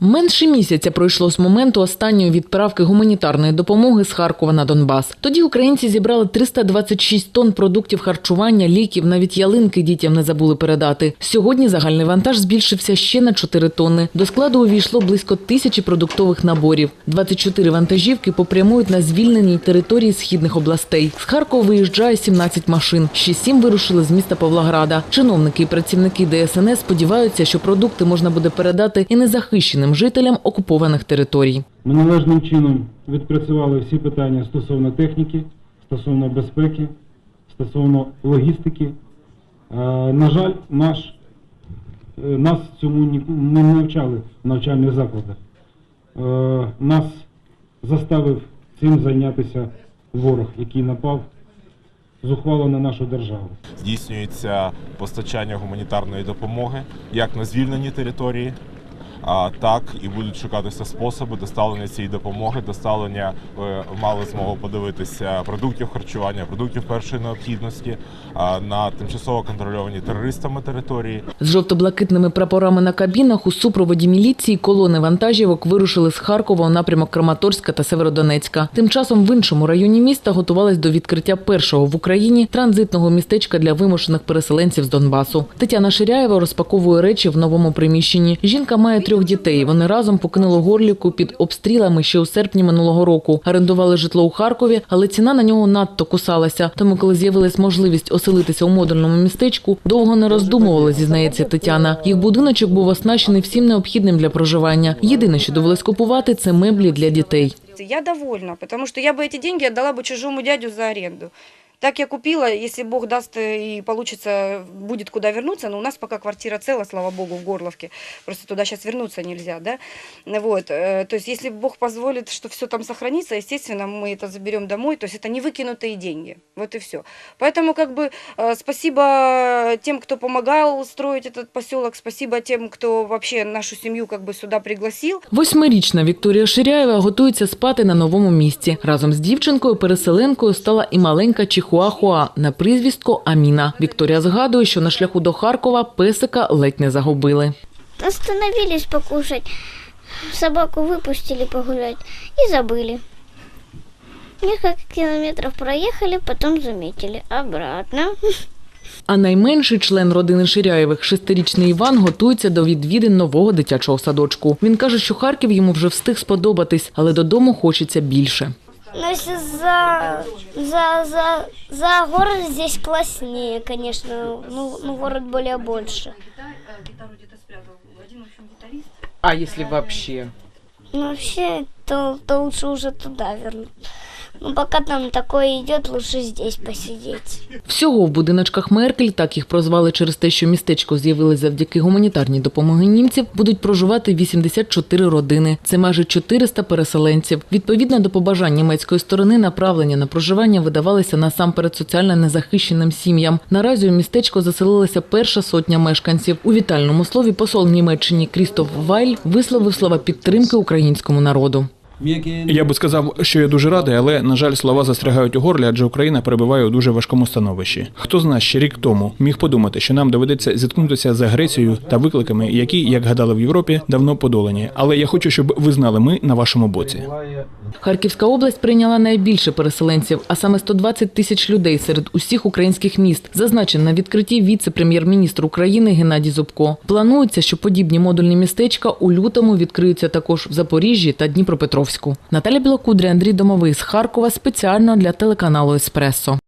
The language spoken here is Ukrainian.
Менше місяця пройшло з моменту останньої відправки гуманітарної допомоги з Харкова на Донбас. Тоді українці зібрали 326 тонн продуктів харчування, ліків, навіть ялинки дітям не забули передати. Сьогодні загальний вантаж збільшився ще на 4 тонни. До складу увійшло близько тисячі продуктових наборів. 24 вантажівки попрямують на звільненій території східних областей. З Харкова виїжджає 17 машин. Ще сім вирушили з міста Павлограда. Чиновники і працівники ДСНС сподіваються, що продукти можна буде передати і незахищеним жителям окупованих територій. Ми належним чином відпрацювали всі питання стосовно техніки, стосовно безпеки, стосовно логістики. Е, На жаль, наш, е, нас цьому ні- не навчали в навчальних закладах. Е, Нас заставив цим зайнятися ворог, який напав зухвало на нашу державу. здійснюється постачання гуманітарної допомоги як на звільнені території, так і будуть шукатися способи доставлення цієї допомоги. Доставлення ви мали змогу подивитися продуктів харчування, продуктів першої необхідності на тимчасово контрольовані терористами території. З жовто-блакитними прапорами на кабінах у супроводі міліції колони вантажівок вирушили з Харкова у напрямок Краматорська та Северодонецька. Тим часом в іншому районі міста готувались до відкриття першого в Україні транзитного містечка для вимушених переселенців з Донбасу. Тетяна Ширяєва розпаковує речі в новому приміщенні. Жінка має трьох дітей. Вони разом покинули горлівку під обстрілами ще у серпні минулого року. Орендували житло у Харкові, але ціна на нього надто кусалася. Тому, коли з'явилась можливість оселитися у модульному містечку, довго не роздумували, зізнається Тетяна. Їх будиночок був оснащений всім необхідним для проживання. Єдине, що довелось купувати, це меблі для дітей. Я довольна, потому что я бы эти деньги отдала бы чужому дядю за аренду. Так я купила, если Бог даст э, и получится, будет куда вернуться, но у нас пока квартира цела, слава Богу, в Горловке, просто туда сейчас вернуться нельзя, да, вот, э, то есть если Бог позволит, что все там сохранится, естественно, мы это заберем домой, то есть это не выкинутые деньги, вот и все. Поэтому как бы э, спасибо тем, кто помогал строить этот поселок, спасибо тем, кто вообще нашу семью как бы сюда пригласил, Восьмирічна Вікторія Ширяєва готується спати на новому місці. Разом з дівчинкою-переселенкою стала і маленька Чихуахуа на прізвістко Аміна. Вікторія згадує, що на шляху до Харкова песика ледь не загубили. Остановились покушать. Собаку выпустили погулять и забыли. Несколько километров проехали, потом заметили. Обратно. А найменший член родини Ширяєвих, шестирічний Іван, готується до відвідин нового дитячого садочку. Він каже, що Харків йому вже встиг сподобатись, але додому хочеться більше. Если за, за, за, за город здесь класснее, конечно. Ну, ну город более больше. А если вообще? Ну, вообще, то, то лучше уже туда вернуть. Ну, пока там такое идет, лучше здесь посидеть. Всього в будиночках Меркель, так їх прозвали через те, що містечко з'явилось завдяки гуманітарній допомоги німців, будуть проживати 84 родини. Це майже 400 переселенців. Відповідно до побажань німецької сторони, направлення на проживання видавалися насамперед соціально незахищеним сім'ям. Наразі у містечко заселилася перша сотня мешканців. У вітальному слові посол Німеччині Крістоф Вайль висловив слова підтримки українському народу. Я би сказав, що я дуже радий, але на жаль, слова застрягають у горлі, адже Україна перебуває у дуже важкому становищі. Хто з нас ще рік тому міг подумати, що нам доведеться зіткнутися з агресією та викликами, які, як гадали в Європі, давно подолані. Але я хочу, щоб ви знали, ми на вашому боці. Харківська область прийняла найбільше переселенців, а саме 120 тисяч людей серед усіх українських міст. Зазначив на відкритті віце-прем'єр-міністр України Геннадій Зубко. Планується, що подібні модульні містечка у лютому відкриються також в Запоріжжі та Дніпропетровську. Наталя Білокудрі, Андрій Домовий з Харкова спеціально для телеканалу Еспресо.